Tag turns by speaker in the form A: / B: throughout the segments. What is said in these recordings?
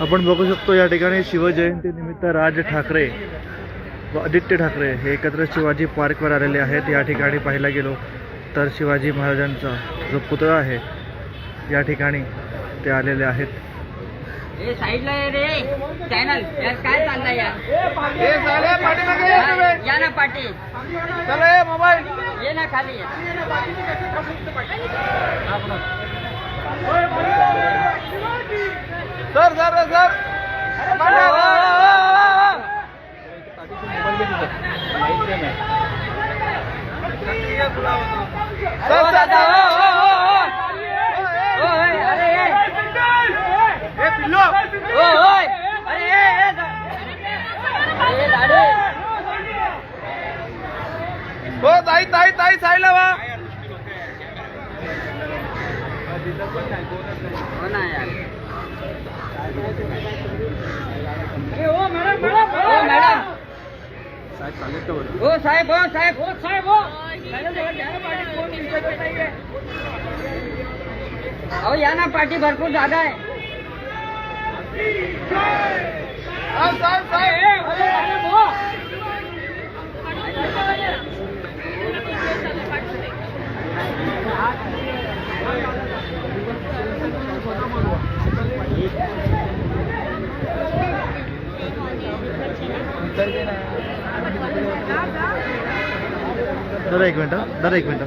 A: आपण बघू शकतो या ठिकाणी शिवजयंती निमित्त राज ठाकरे व आदित्य ठाकरे हे एकत्र शिवाजी पार्कवर आलेले आहेत. या ठिकाणी पाहायला गेलो तर शिवाजी महाराजांचा जो पुतळा आहे या ठिकाणी ते आलेले आहेत.
B: ए साईडला रे. चॅनल. यार काय चाललंय यार या ना पाटील. ये ना खाली ये.
C: सर सर सर
B: ओ दादा,
C: ताई साईडला वा
B: हो हो साहेब हो साहेब हो साहेब. हो अहो या. ना पाठी भरपूर जागा आहे.
C: साहेब साहेब साहेब
A: दादा एक मिनटं दादा एक मिनटं.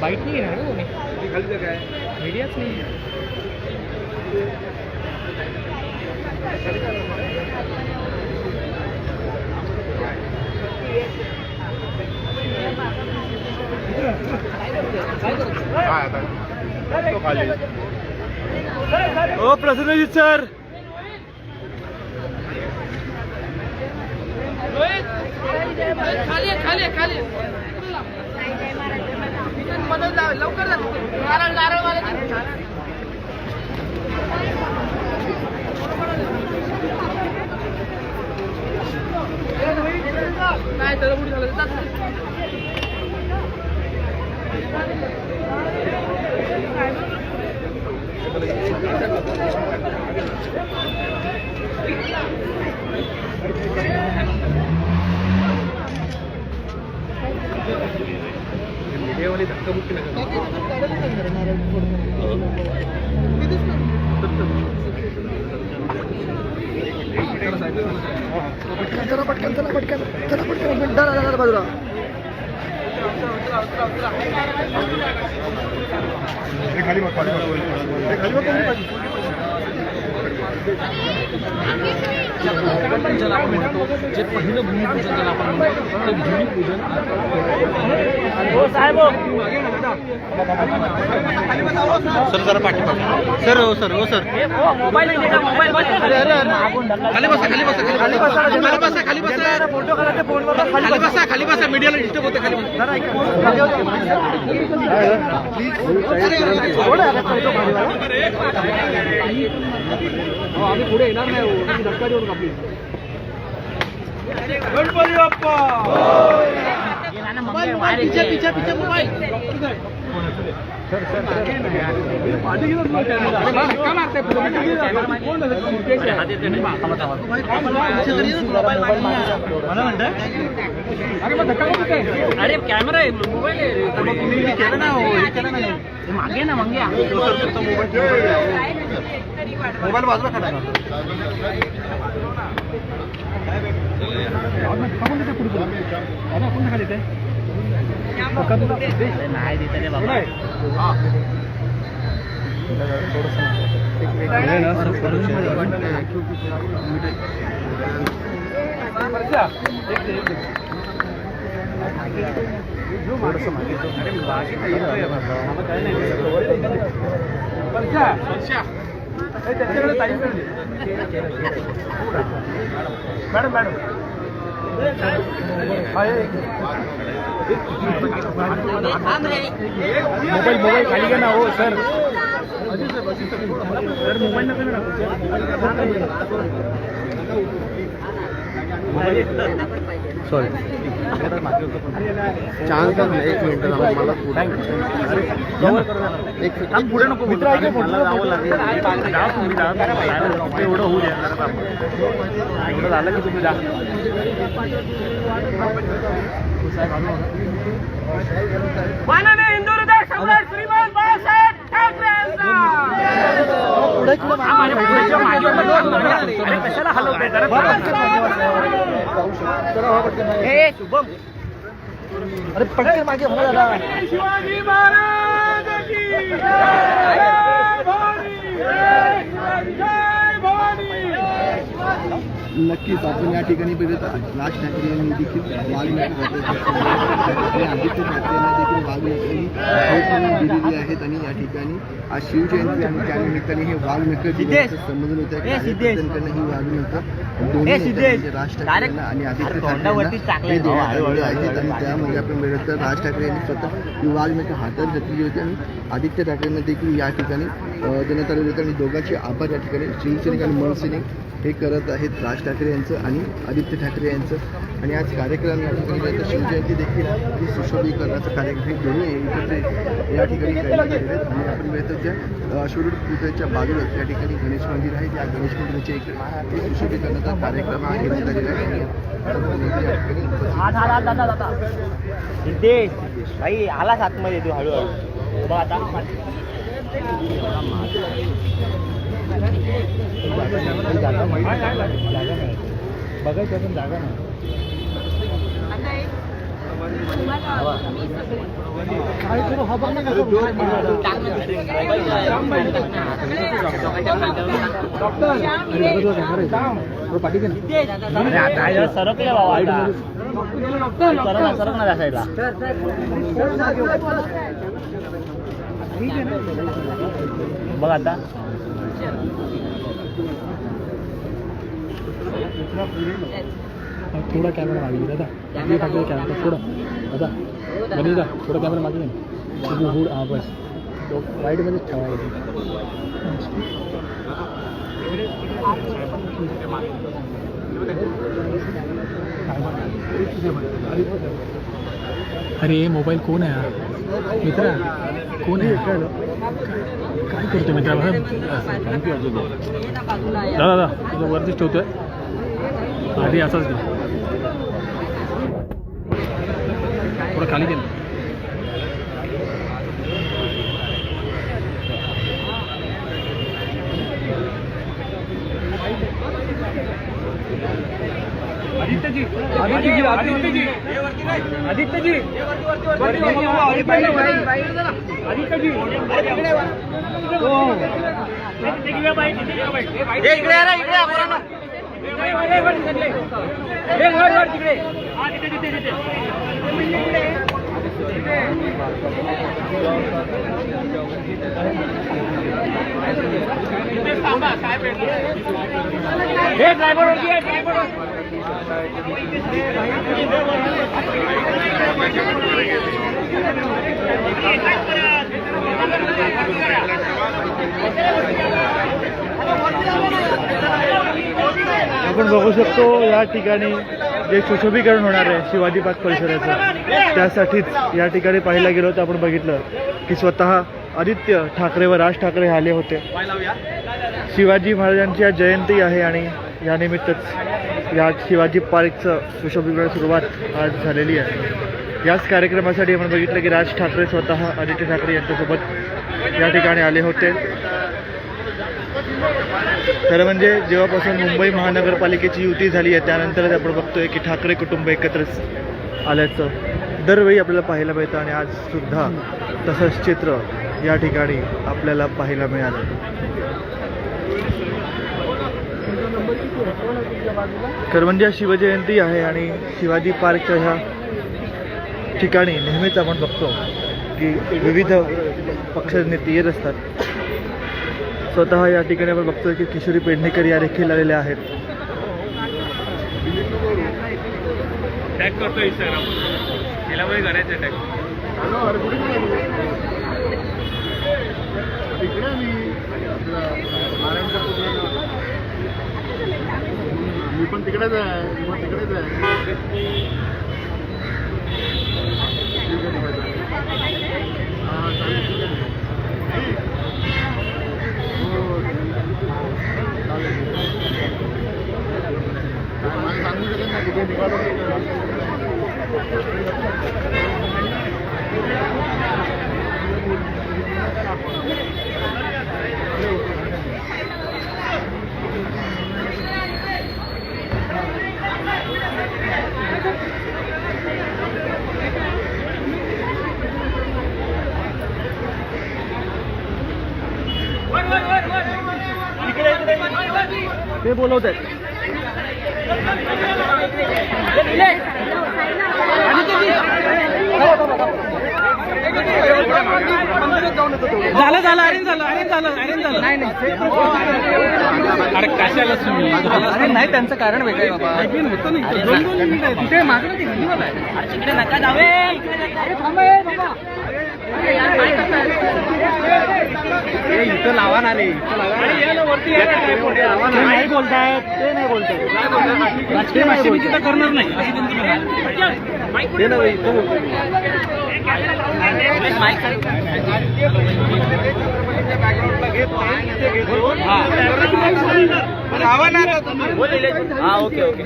C: बाईट नाही घेणार कोणी? खाली काय मीडियाच नाही
A: ओ प्रसन्नजीत सर.
C: खाली खाली खाली. मदत लवकर जा. नारळ नारळ वाले नाही तर बुडी झालं जात. मीडियावाले धक्काबुक्की नका
A: चला पटकन चला पटकन चला पटकन दादा दादा बाजूला. खाली बघ खाली बघ. खाली बघ
C: जे पहिलं भूमिपूजन ज्याला आपण म्हणतो ते भूमिपूजन.
A: सर जरा पाठी सर हो सर हो सर.
C: मोबाईल खाली बसा खाली बसा खाली बसा. खाली बसा खाली बसा.
A: फोटो काढा फोनवर
C: खाली बसा खाली बसा. मीडियाला डिस्टर्ब होते खाली बसा. आम्ही पुढे येणार नाही धक्का देऊन आपली गणपती बाप्पा अरे
B: कॅमेरा आहे मोबाईल आहे. मागे ना मागे.
A: मोबाईल बाजूला काढा ना
B: नाही देते रे बाबा
C: मॅडम मॅडम
D: मोबाईल मोबाईल खाली घ्या ना हो सर. सर मोबाईल नका
A: सॉरी.
C: चान्स एक मिनिट मला एक
D: पुढे नको
C: मित्र ऐका,
D: मला जावं लागेल. जा तुम्ही जा. तुम्ही एवढं होऊ द्या. एवढं झालं की तुम्ही जा. कशाला हलवताय जरा
C: शुभम
A: अरे पटकन मागे म्हणा दादा
C: शिवाजी महाराज की जय भवानी जय भवानी
E: नक्कीच आपण या ठिकाणी बघत राज ठाकरे यांनी देखील वाघनख आणि आदित्य ठाकरे यांना देखील म्हणून दिलेली आहेत. आणि या ठिकाणी आज शिवजयंती आणि त्यानिमित्ताने हे वाघनख दिवसाचं संबोधन होतं. कार्यकर्त्यांकडनं ही वाघनख म्हणजे राज ठाकरे यांना आणि आदित्य ठाकरे हे देण्यात आलेले आहेत आणि त्यामध्ये आपण तर राज ठाकरे यांनी स्वतः ही वाघनख हातात घेतलेली होती आणि आदित्य ठाकरेंना देखील या ठिकाणी देण्यात आलेले होते आणि दोघांचे आभार या ठिकाणी शिवसैनिक आणि मनसैनिक हे करत आहेत राज ठाकरे यांचं आणि आदित्य ठाकरे यांचं. आणि आज कार्यक्रम या ठिकाणी शिवजयंती देखील आणि सुशोभीकरणाचा कार्यक्रम हे दोन्ही एकत्र या ठिकाणी करण्यात आलेले आहेत. आणि आपण ज्या अ, शिरूर पुतळ्याच्या बाजूलाच या ठिकाणी गणेश मंदिर आहे. त्या गणेश मंदिराच्या एक एक सुशोभीकरणाचा कार्यक्रम घेण्यात आलेला आहे.
C: सिद्धेश भाई आलाच आतमध्ये तू हळूहळू. बघ आता.
D: बघायचं पण जागा नाही. बघ ना कसं
C: सरकले बाबा सरक ना सरक बघ आता
D: थोडा कॅमेरा मागे घे, दादा मागे टाकले कॅमेरा थोडा दादा बनी दा थोडा कॅमेरा मागे तुझी हुड हा बस वाईटमध्येच ठेवायचं अरे मोबाईल कोण आहे हा? मित्रा कोण आहे काय करतो मित्रा दादा दादा तुझं वरतीच ठेवतोय आधी असाच घे खाली गेलं आदित्यजी आदित्यजी आदित्यजी. आदित्यजी. आदित्यजी.
C: इकडे या रे, इकडे पोरांनो. हे ड्रायव्हर होती ड्रायव्हर
A: आपण बघू शकतो या ठिकाणी जे सुशोभीकरण होणार आहे शिवाजी पार्क परिसराचं त्यासाठीच या ठिकाणी पाहायला गेलो तर आपण बघितलं की स्वतः आदित्य ठाकरे व राज ठाकरे हे आले होते. शिवाजी महाराजांची आज जयंती आहे आणि या निमित्तच या शिवाजी पार्कचं सुशोभीकरण सुरुवात आज झालेली आहे. याच कार्यक्रमासाठी आपण बघितलं की राज ठाकरे स्वतः आदित्य ठाकरे यांच्यासोबत या ठिकाणी आले होते. खरं म्हणजे जेव्हापासून मुंबई महानगरपालिकेची युती झाली आहे त्यानंतरच आपण बघतोय की ठाकरे कुटुंब एकत्रच आल्याचं दरवेळी आपल्याला पाहायला मिळतं आणि आज सुद्धा तसंच चित्र या ठिकाणी आपल्याला पाहायला मिळालं. खरं म्हणजे शिवजयंती आहे आणि शिवाजी पार्कच्या ह्या ठिकाणी नेहमीच आपण बघतो की विविध पक्ष नेते येत असतात. स्वतः या ठिकाणी आपण बघतोय की किशोरी पेडणेकर या देखील आलेल्या आहेत.
C: टॅग करतो इंस्टाग्राम तिला पण करायचं टॅग
F: मी. पण तिकडेच आहे. तिकडेच ठीक आहे. हो, चालेल. काय मला सांगू शकत नाही कुठे निघालो
G: ते बोलवत आहेत
C: झालं झालं अरेंज झालं अरेंज झालं अरेंज झालं. नाही अरे कशाला तुम्ही?
H: अरे नाही त्यांचं कारण वेगळं आहे बाबा.
C: होतं नाही दोन दोन मिनिट आहे.
H: तिथे मागणं आहे. तिकडे नका जावे इथं लावा ना रे इथं लावा ना.
G: नाही बोलतायत ते नाही बोलतायत
C: ते नाही करणार नाही आहे.
G: ते नाही इथं
H: हा ओके ओके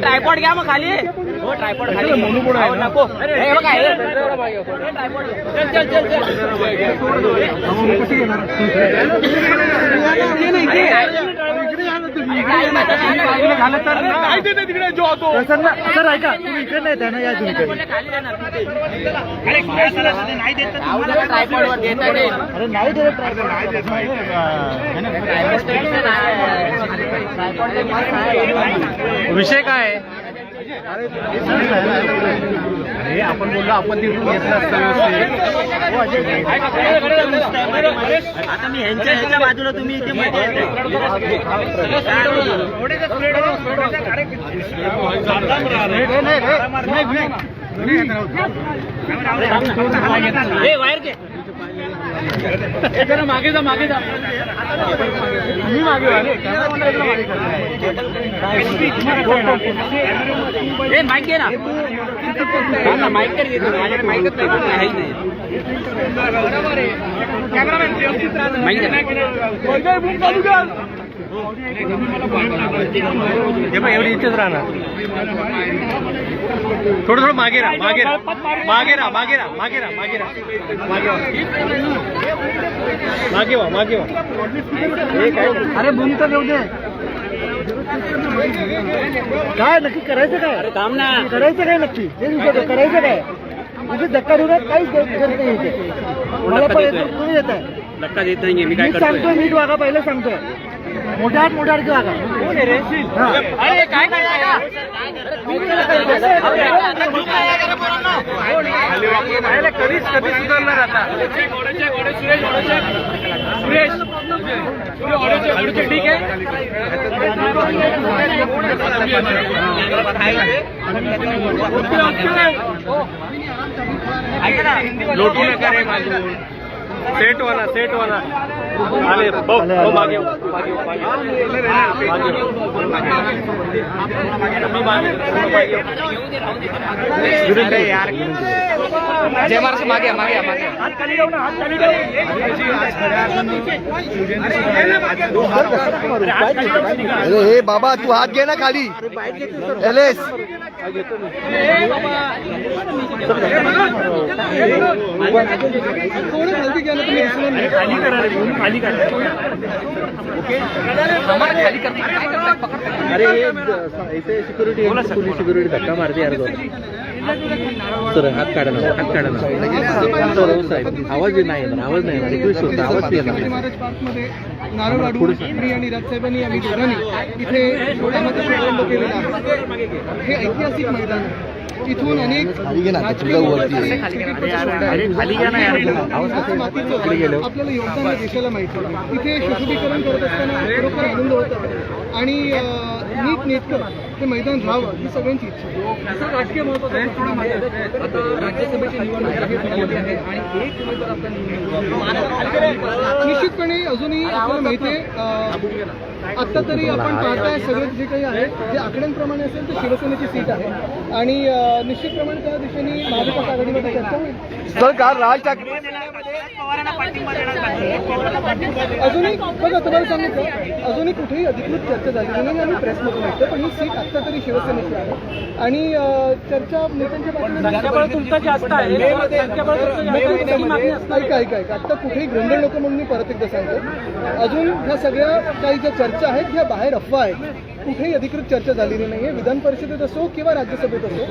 H: ट्रायपॉड घ्या मग खाली. हो ट्रायपॉड खाली. नको.
G: प्रसन्न सर ऐका. तुम्ही इकडे नाही त्यांना या तुम्ही
H: देता
G: अरे नाही देत
C: विषय काय आहे? अरे आपण बोललो आपण तिथून घेतलं
H: आता मी ह्यांच्या ह्याच्या बाजूला तुम्ही इथे मध्ये हे बाहेर घे
C: जरा मागे जा मागे जा.
H: हे माईक घे ना हा ना माईक तर घेतो माझ्याकडे माईकच नाही कुठे आहे नाही माईक.
C: हे बघ एवढी इथेच राहणार. थोडं थोडं मागे राहा मागे राहा. मागे राहा मागे राहा मागे राहा मागे राहा. मागे वा मागे वा मागे वा काय
G: अरे बूम तर येऊ दे. काय नक्की करायचं काय?
H: अरे थांब ना.
G: करायचं काय नक्की? हे करायचं काय? इथे धक्का धुण्यात काहीच गरज नाही मला पण येतो तुम्ही येत आहे
H: धक्का देत नाहीये मी काय
G: सांगतोय नीट वागा पहिलं सांगतोय. मोठ्या हात मोठ्या हात वागा हा.
H: अरे काय
C: कधीच कधी सुधारणार आता सुरेश सुरेश ठीक आहे लोटू नका रे सेट वाला सेट वाला आले भाऊ भाऊ मागे मागे मागे मागे मागे मागे यार जय महाराष्ट्र मागे मागे मागे.
F: अरे हे बाबा तू हात घे ना खाली. एलेस.
C: खाली
G: अरे सिक्युरिटी पोलीस सिक्युरिटी धक्का मारते यार
D: सर हात काढा ना हात काढा ना. सर साहेब आवाज नाही येणार आवाज नाही येणार रिक्वेस्ट होतं आवाज येणार नाही.
F: महाराज पार्कमध्ये नारळ वाढू मी आणि राजसाहेबांनी आम्ही दोघांनी इथे केलेला आहे. हे ऐतिहासिक मैदान आहे. इथून अनेक आपल्याला योगदान देशाला माहिती. इथे सुशोभीकरण करत असताना खरोखर आनंद होत आहे. आणि नीट नेटकं हे मैदान राहावं ही सगळ्यांची इच्छा. आहे
C: असं राजकीय महत्त्व आहे. थोडं माहिती आहे. आता राज्यसभेची निवडणूक आहे पुण्यामध्ये आहे. आणि एक उमेदवार आपला
F: निश्चितपणे अजूनही आपल्याला माहिती आहे आत्ता तरी आपण पाहताय सगळे जे काही आहे जे आकड्यांप्रमाणे असेल तर शिवसेनेची सीट आहे. आणि निश्चितप्रमाणे त्या दिशेने महाविकास आघाडीमध्ये चर्चा होईल.
E: सरकार राज ठाकरे
F: अजूनही बघा तुम्हाला सांगितलं अजूनही कुठेही अधिकृत चर्चा झाली नाही आम्ही प्रेसमधून ऐकतो पण ही सीट आत्ता तरी शिवसेनेची आहे आणि चर्चा नेत्यांच्या. ऐका ऐका ऐका. आत्ता कुठेही गोंधळ नको म्हणून मी परत एकदा सांगतो. अजून ह्या सगळ्या काही ज्या चर्चा आहेत ह्या बाहेर अफवा आहेत. कुठेही अधिकृत चर्चा झालेली नाही आहे विधान परिषदेत असो किंवा राज्यसभेत असो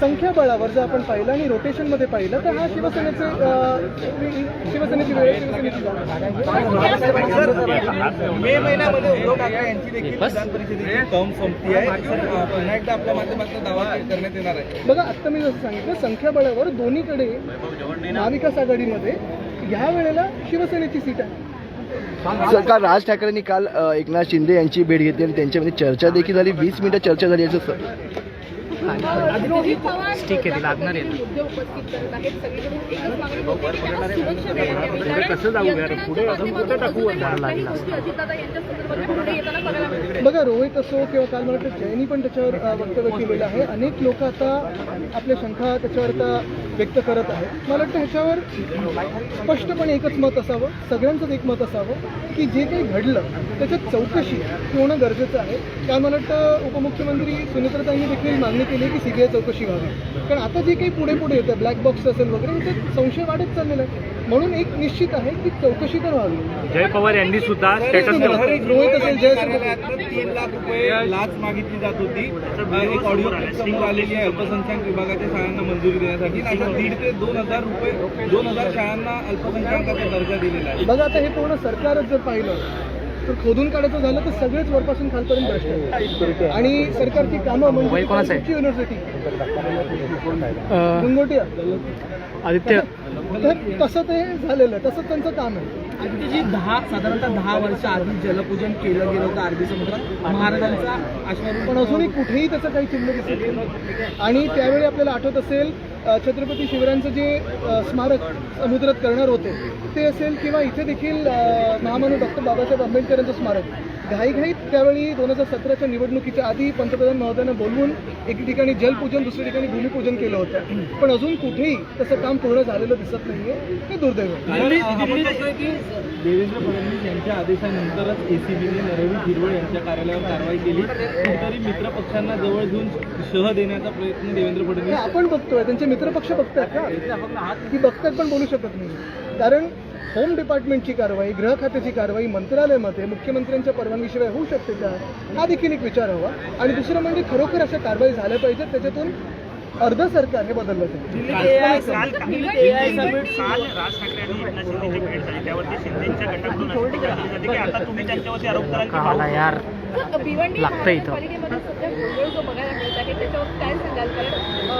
F: संख्याबळावर जर आपण पाहिलं आणि रोटेशनमध्ये पाहिलं तर हा शिवसेनेचे शिवसेनेची वेळ शिवसेनेची.
E: मे महिन्यामध्ये उद्धव ठाकरे यांची देखील विधान परिषदेची टर्म संपती आहे. पुन्हा एकदा आपल्या माध्यमातून दावा करण्यात येणार आहे.
F: बघा आत्ता मी जसं सांगितलं संख्याबळावर दोन्हीकडे महाविकास आघाडीमध्ये ह्या वेळेला शिवसेनेची सीट आहे.
E: सरकार राज ठाकरेंनी काल एकनाथ शिंदे यांची भेट घेतली आणि त्यांच्यामध्ये चर्चा देखील झाली. वीस मिनिटं चर्चा झाली असं स-
I: ठीक आहे लागणार आहे. कसं जाऊ पुढे टाकू? अजितदादा
F: बघा रोहित असो किंवा काल मला वाटतं जैनी पण त्याच्यावर वक्तव्य केलेलं आहे. अनेक लोक आता आपल्या शंका त्याच्यावर आता व्यक्त करत आहेत. मला वाटतं ह्याच्यावर स्पष्टपणे एकच मत असावं सगळ्यांचंच एक मत असावं की जे काही घडलं त्याच्यात चौकशी होणं गरजेचं आहे. काल मला वाटतं उपमुख्यमंत्री सुनेत्रताईंनी देखील मागणी केली की सीबीआय चौकशी व्हावी. कारण आता जे काही पुढे पुढे येतं ब्लॅक बॉक्स असेल वगैरे त्याच्यात संशय वाढत चाललेला आहे. म्हणून एक निश्चित आहे की चौकशी तर व्हावी
A: जय पवार यांनी सुद्धा स्टेटस
F: रोहित असेल जय असेल
E: तीन लाख रुपये लाच मागितली जात होती. एक ऑडिओ समोर आलेली आहे. अल्पसंख्याक विभागाच्या शाळांना मंजुरी देण्यासाठी. आता दीड ते दोन हजार रुपये दोन हजार शाळांना अल्पसंख्याकाचा दर्जा दिलेला आहे.
F: बघा आता हे पूर्ण सरकारच जर पाहिलं तर खोदून काढायचं झालं तर सगळेच वरपासून खालपर्यंत भ्रष्ट आहेत. आणि सरकारची कामं म्हणजे युनिव्हर्सिटी गंगोटिया
D: आदित्य
F: तर तसं ते झालेलं आहे. तसंच त्यांचं काम आहे.
C: आधी जी दहा साधारणतः दहा वर्ष आधी जलपूजन केलं गेलं होतं अरबी समुद्रात. महाराजांचा आश्वासन
F: पण अजूनही कुठेही त्याचं काही चिन्ह दिसत नाही. आणि त्यावेळी आपल्याला आठवत असेल छत्रपती शिवरायांचं जे स्मारक समुद्रात करणार होते ते असेल किंवा इथे देखील महामानव डॉक्टर बाबासाहेब आंबेडकरांचं स्मारक. घाईघाईत त्यावेळी दोन हजार सतराच्या निवडणुकीच्या आधी पंतप्रधान महोदयांना बोलवून एके ठिकाणी जलपूजन दुसऱ्या ठिकाणी भूमिपूजन केलं होतं. पण अजून कुठेही तसं काम पूर्ण झालेलं दिसत नाहीये हे दुर्दैव
C: देवेंद्र फडणवीस यांच्या आदेशानंतरच एसीबीने नरवी हिरवळ यांच्या कार्यालयावर कारवाई केली. कुठेतरी मित्र पक्षांना जवळ घेऊन शह देण्याचा प्रयत्न देवेंद्र फडणवीस
F: आपण बघतोय त्यांचे मित्रपक्ष बघतात का? की बघतात पण बोलू शकत नाही. कारण होम डिपार्टमेंटची कारवाई गृह खात्याची कारवाई मंत्रालयामध्ये मुख्यमंत्र्यांच्या परवानगीशिवाय होऊ शकते का? हा देखील एक विचार हवा. आणि दुसरं म्हणजे खरोखर अशा कारवाई झाल्या पाहिजेत त्याच्यातून अर्ध सरकार हे बदललं
I: भिवंडी. पालिकेमध्ये सध्या गोंधळ जो बघायला मिळत आहे त्याच्यावर काय सांगाल? कारण अ,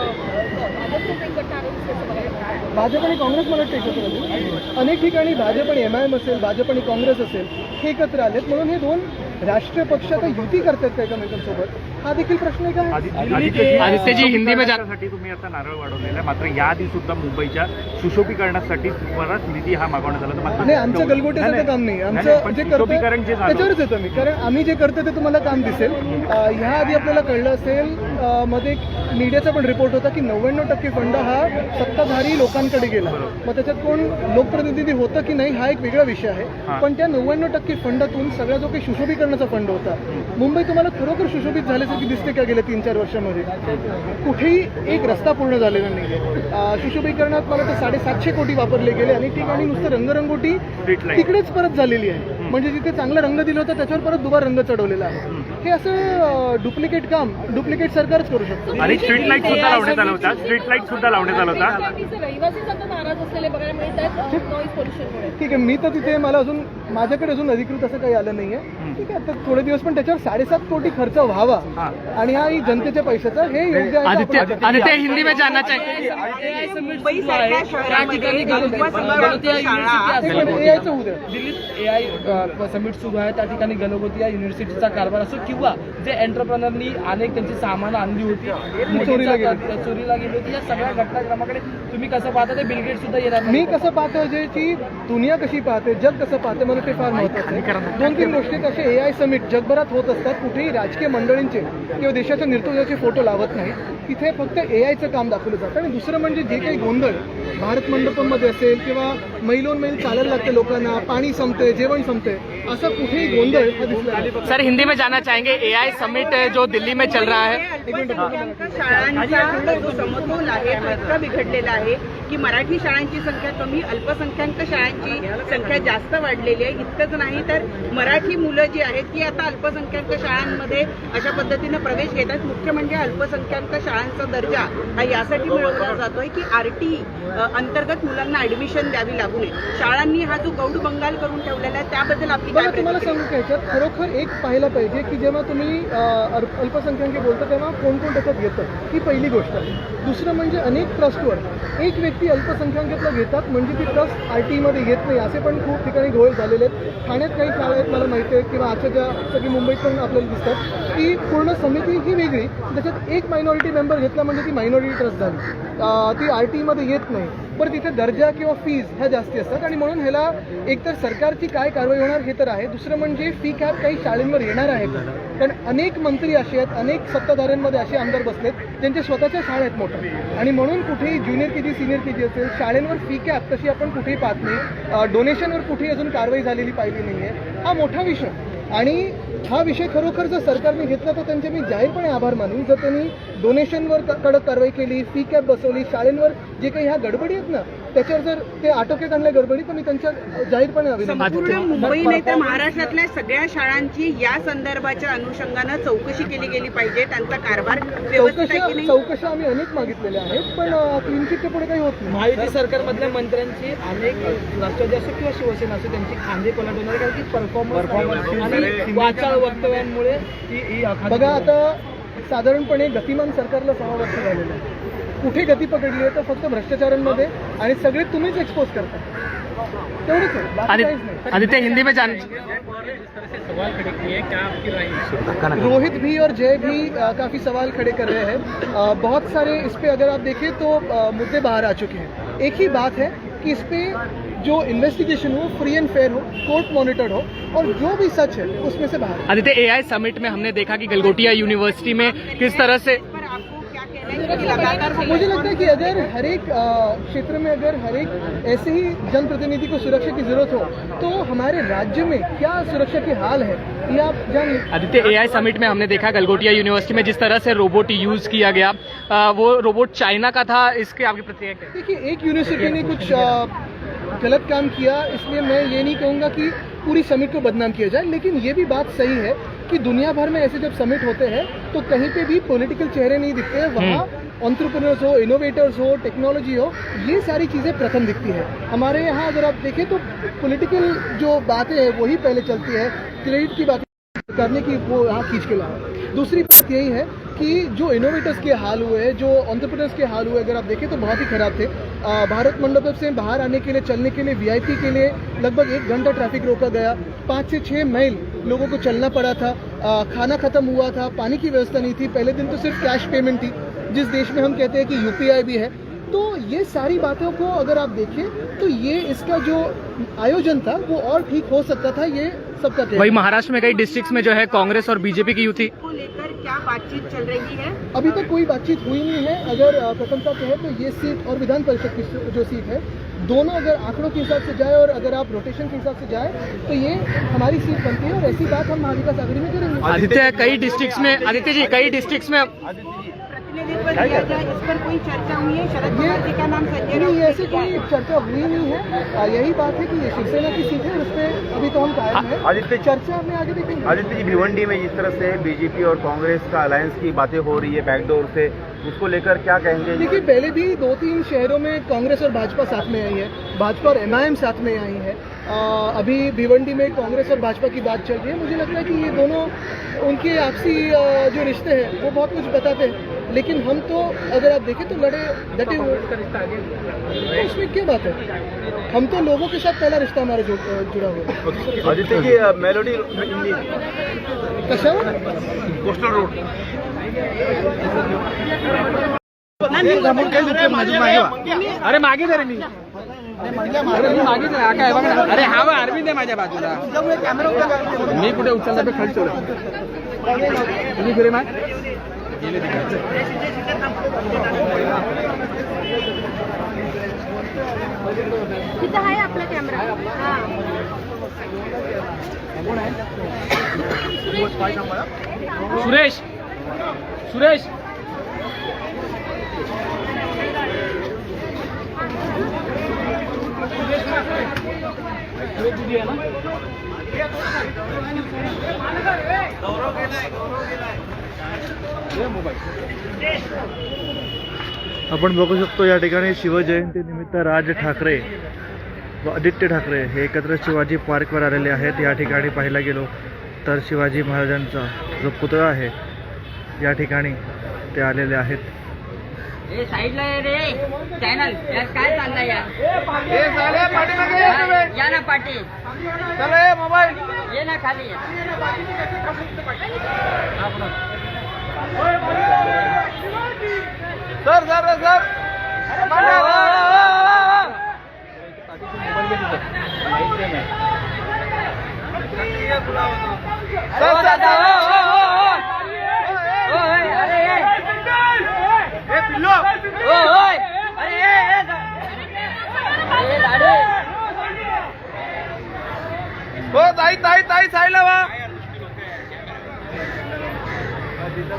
I: भाजपचं एक गट आरोप बघायला.
F: भाजप आणि काँग्रेस मला वाटतं एकत्र आले अनेक ठिकाणी भाजप आणि एम आय एम असेल भाजप आणि काँग्रेस असेल हे एकत्र आलेत. म्हणून हे दोन राष्ट्रीय पक्ष आता युती करतात एकमेकांसोबत. हा देखील प्रश्न आहे
D: आदित्यजी हिंदी
J: साठी तुम्ही आता नारळ वाढवलेला आहे. मात्र याआधी सुद्धा मुंबईच्या सुशोभीकरणासाठी परत निधी हा मागवण्यात आला होता. मात्र
F: नाही आमचं गलगोट्याचं काम नाही. आमचं
J: पण
F: जे करतो
J: सुशोभीकरण जे झालं
F: त्याच्यावरच येतो मी कारण आम्ही जे करतो ते तुम्हाला काम दिसेल. अं, ह्या आधी आपल्याला कळलं असेल अं, मध्ये एक मीडियाचा पण रिपोर्ट होता की नव्याण्णव टक्के फंड हा सत्ताधारी लोकांकडे गेला. मग त्याच्यात कोण लोकप्रतिनिधी होतं की नाही हा एक वेगळा विषय आहे. पण त्या नव्याण्णव टक्के फंडातून सगळा जो काही सुशोभीकरणाचा फंड होता मुंबई तुम्हाला खरोखर सुशोभित झाल्यासारखी दिसते का गेल्या तीन चार वर्षामध्ये कुठेही एक रस्ता पूर्ण झालेला नाही अं, सुशोभीकरणात मला ते साडेसातशे कोटी वापरले गेले आणि ठिकाणी नुसतं रंगरंगोटी. तिकडेच परत झालेली आहे म्हणजे जिथे चांगला रंग दिला होता त्याच्यावर परत दुबार रंग चढवलेला आहे हे असं डुप्लिकेट काम डुप्लिकेट सरकारच करू शकतो
J: आणि स्ट्रीट लाइट सुद्धा लावण्यात आला होता स्ट्रीट लाइट सुद्धा लावण्यात आला होता
F: ठीक आहे मी तर तिथे मला अजून माझ्याकडे अजून अधिकृत असं काही आलं नाहीये ठीक आहे. तर थोडे दिवस पण त्याच्यावर साडेसात कोटी खर्च व्हावा. आणि हा ही जनतेच्या पैशाचा हे योग्य आहे.
D: आदित्य आदित्य हिंदी में चाहिए
K: मुंबईसारख्या शहरामध्ये. शाळा.
C: दिल्लीत समिट सुरू आहे. त्या ठिकाणी गणपती या युनिव्हर्सिटीचा कारभार असो किंवा जे एंटरप्रेनरनी अनेक त्यांची सामानं आणली होती
F: चोरीला गेली.
C: चोरीला गेली होती. या सगळ्या घटनाक्रमाकडे तुम्ही कसं पाहता? ते बिलगेट सुद्धा येणार
F: मी कसं पाहतो जे की दुनिया कशी पाहते जग कसं पाहते मला ते फार महत्वाचं आहे. दोन तीन गोष्टी असे ए आय समिट जगभरात होत असतात कुठेही राजकीय मंडळींचे किंवा देशाच्या नेतृत्वाचे फोटो लावत नाही तिथे फक्त ए आयचं काम दाखवलं जातं. आणि दुसरं म्हणजे जे काही गोंधळ भारत मंडपममध्ये असेल किंवा मैलोन मैल चालायला लागते लोकांना पाणी संपते जेवण संपते असं कुठेही गोंधळ.
D: सर हिंदी में जानना चाहेंगे एआई समिट जो दिल्ली में चल रहा है.
K: शाळांचा जो समतोल आहे इतका बिघडलेला आहे की मराठी शाळांची संख्या कमी अल्पसंख्याक शाळांची संख्या जास्त वाढलेली आहे. इतकंच नाही तर मराठी मुलं जी आहेत ती आता अल्पसंख्याक शाळांमध्ये अशा पद्धतीनं प्रवेश घेतात मुख्य म्हणजे अल्पसंख्याक शाळांचा दर्जा हा यासाठी मिळवला जातोय की आर टी अंतर्गत मुलांना ऍडमिशन द्यावी लागू नये. शाळांनी हा जो गौड बंगाल करून ठेवलेला आहे त्याबद्दल आपली काय
F: मला तुम्हाला सांगू का खरोखर एक पाहायला पाहिजे की जेव्हा तुम्ही अल्प- अल्पसंख्याक बोलता तेव्हा कोण कोण त्याच्यात घेतं? ही पहिली गोष्ट आहे. दुसरं म्हणजे अनेक ट्रस्टवर एक व्यक्ती अल्पसंख्याकातला घेतात म्हणजे ती ट्रस्ट आर टीमध्ये येत नाही. असे पण खूप ठिकाणी घोळ झालेले आहेत. ठाण्यात काही शाळा आहेत मला माहिती आहे किंवा आजच्या ज्या सगळी मुंबईत पण आपल्याला दिसतात की पूर्ण समिती ही वेगळी. त्याच्यात एक मायनॉरिटी मेंबर घेतला म्हणजे ती मायनॉरिटी ट्रस्ट झाली. ती आर टीमध्ये येत नाही. पण तिथे दर्जा किंवा फीज ह्या जास्ती असतात आणि म्हणून ह्याला एकतर सरकारची काय कारवाई होणार हे तर आहे. दुसरं म्हणजे फी कॅप काही शाळेंवर येणार आहे कारण अनेक मंत्री असे आहेत अनेक सत्ताधाऱ्यांमध्ये असे आमदार बसलेत ज्यांच्या स्वतःच्या शाळा आहेत मोठ्या. आणि म्हणून कुठेही junior K G senior K जी असेल शाळेंवर फी कॅप तशी आपण कुठेही पाहत नाही. डोनेशनवर कुठेही अजून कारवाई झालेली पाहिली नाही आहे हा मोठा विषय. आणि हा विषय खरोखर जर सरकारने घेतला तर त्यांचे मी जाहीरपणे आभार मानू. जर त्यांनी डोनेशनवर कडक कारवाई केली फी कॅप बसवली शाळेंवर जे काही ह्या गडबडी आहेत ना त्याच्यावर जर ते आटोक्यात आणल्या गडबडी तर मी त्यांच्या जाहीरपणे
K: संपूर्ण मुंबई नाही तर महाराष्ट्रातल्या सगळ्या शाळांची या संदर्भाच्या अनुषंगानं चौकशी केली गेली पाहिजे त्यांचा कारभार व्यवस्थित आहे की
F: चौकशा
K: नाही?
F: चौकशा आम्ही अनेक मागितलेल्या आहेत पण क्लीन चिटच्या पुढे काही होत नाही.
C: महायुती सरकारमधल्या मंत्र्यांची अनेक राष्ट्रवादी असो किंवा शिवसेना असो त्यांची खांदे कोलाट होणार कारण की परफॉर्मन्स आणि वाचाळ वक्तव्यांमुळे
F: बघा आता साधारणपणे गतिमान सरकारला सहा वर्ष झालेलं आहे. कुठे गती पकडली आहे तर फक्त भ्रष्टाचारांमध्ये आणि सगळे तुम्हीच एक्सपोज करता. तेवढंच आहे बाकी काहीच नाही.
D: आदित्य हिंदी में जान
F: रोहित भी और जय भी अ, काफ़ी सवाल खड़े कर रहे हैं। बहुत सारे इस पे अगर आप देखें तो अ, मुद्दे बाहर आ चुके हैं। एक ही बात है कि इस पे जो इन्वेस्टिगेशन हो फ्री एंड फेयर हो कोर्ट मॉनिटर्ड हो और जो भी सच है उसमें से बाहर।
D: आदित्य एआई समिट में हमने देखा कि गलगोटिया यूनिवर्सिटी में किस तरह से
F: मुझे लगता है कि अगर हर एक क्षेत्र में अगर हर एक ऐसे ही जनप्रतिनिधि को सुरक्षा की ज़रूरत हो तो हमारे राज्य में क्या सुरक्षा की हाल है? ये आप जानिए।
D: आदित्य एआई समिट में हमने देखा गलगोटिया यूनिवर्सिटी में जिस तरह से रोबोट यूज़ किया गया आ, वो रोबोट चाइना का था इसके आपकी प्रतिक्रिया क्या
F: देखिए एक यूनिवर्सिटी ने कुछ गलत काम किया इसलिए मैं ये नहीं कहूँगा कि पूरी समिट को बदनाम किया जाए लेकिन ये भी बात सही है कि दुनिया भर में ऐसे जब समिट होते हैं तो कहीं पे भी पॉलिटिकल चेहरे नहीं दिखते हैं वहाँ ऑन्ट्रप्रनर्स हो इनोवेटर्स हो टेक्नोलॉजी हो ये सारी चीज़ें प्रथम दिखती है। हमारे यहाँ अगर आप देखें तो पॉलिटिकल जो बातें हैं वही पहले चलती है। क्रेडिट की बातें करने की वो यहाँ खींच के लाया। दूसरी बात यही है कि जो इनोवेटर्स के हाल हुए जो ऑन्टरप्रनर्स के हाल हुए अगर आप देखें तो बहुत ही खराब थे। आ, भारत मंडप से बाहर आने के लिए चलने के लिए वीआईपी के लिए लगभग एक घंटा ट्रैफ़िक रोका गया। पाँच से छः माइल लोगों को चलना पड़ा था। आ, खाना खत्म हुआ था पानी की व्यवस्था नहीं थी। पहले दिन तो सिर्फ़ कैश पेमेंट थी जिस देश में हम कहते हैं कि यूपीआई भी है। तो ये सारी बातों को अगर आप देखें तो ये इसका जो आयोजन था वो और ठीक हो सकता था ये सबका
D: वही महाराष्ट्र में कई डिस्ट्रिक्ट्स में जो है कांग्रेस और बीजेपी की युति।
K: को लेकर क्या बातचीत चल रही है?
F: अभी तक कोई बातचीत हुई नहीं है। अगर प्रथमता कहें तो ये सीट और विधान परिषद की जो- सीट है दोनों अगर आंकड़ों के हिसाब से जाए और अगर आप रोटेशन के हिसाब से जाए तो ये हमारी सीट बनती है और ऐसी बात हम महाविकास आघाड़ी में करेंगे।
D: आदित्य कई डिस्ट्रिक्ट्स में आदित्य जी कई डिस्ट्रिक्ट्स में
K: पर दिया जाए इस पर कोई चर्चा हुई है? शरद पवार जी का नाम संजय राउत
F: ऐसी कोई चर्चा हुई नहीं है। यही बात है कि शिवसेना की सीट है उस पर अभी तो हम कायम है।
B: आदित्य-
F: चर्चा में आगे देखेंगे।
B: आदित्य जी भिवंडी में जिस तरह से बीजेपी और कांग्रेस का अलायंस की बातें हो रही है बैकडोर से उसको लेकर क्या कहेंगे?
F: देखिए पहले भी दो तीन शहरों में कांग्रेस और भाजपा साथ में आई है। भाजपा और एमआईएम साथ में आई है। आ, अभी भिवंडी में कांग्रेस और भाजपा की बात चल रही है। मुझे लगता है कि ये दोनों उनके आपसी जो रिश्ते हैं वो बहुत कुछ बताते हैं। लेकिन हम तो अगर आप देखें तो लड़े डटे हुए। तो उसमें क्या बात है? हम तो लोगों के साथ पहला रिश्ता हमारा जुड़ा हुआ है।
B: मेलोडी कोस्टल रोड
D: अरे मागे जरा मी अरे मी मागे जरा काय बघ अरे हा अरविंद आहे माझ्या बाजूला मी कुठे उचलला पे खाली सोडा तुम्ही फिरे तिकडे
I: तिथं आहे आपला कॅमेरा हा.
D: सुरेश सुरेश.
A: आपण बघू शकतो या ठिकाणी शिवजयंतीनिमित्त राज ठाकरे व आदित्य ठाकरे हे एकत्र शिवाजी पार्कवर आलेले आहेत. या ठिकाणी पाहायला गेलो तर शिवाजी महाराजांचा जो पुतळा आहे या ठिकाणी ते आलेले आहेत.
K: ए साईडला ये रे. चॅनल यार काय चाललंय यार? या ना पाटी मोबाईल. ये ना खाली
B: सर सर सर हो ताई ताई ताई साईला वा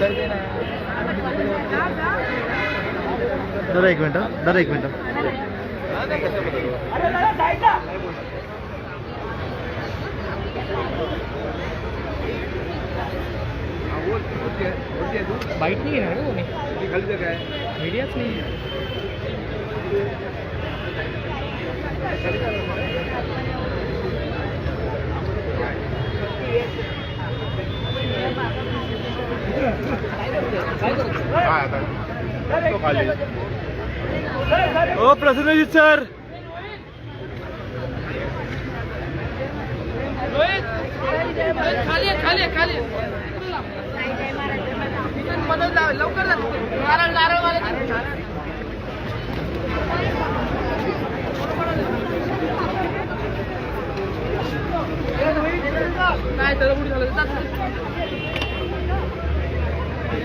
A: दर एक मिनटं दर एक मिनटं.
D: बाईट नाही घेणार का कोणी? मीडियाच नाही
A: ओ प्रसन्नजित सर.
D: खाली खाली नका
F: चला पटकन चला पटकन चला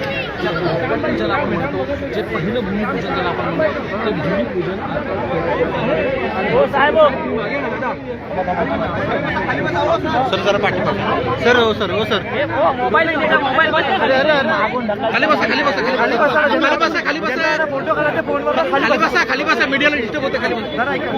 C: ज्याला आपण म्हणतो जे पहिलं भूमिपूजन ज्याला आपण म्हणतो ते भूमिपूजन सर जरा पाठी पाठ सर हो सर हो,
G: खाली बसा. खाली बसा खाली बसा. खाली बसा खाली बसा. खाली बसा खाली बसा. मीडियाला डिस्टर्ब होते खाली बसा.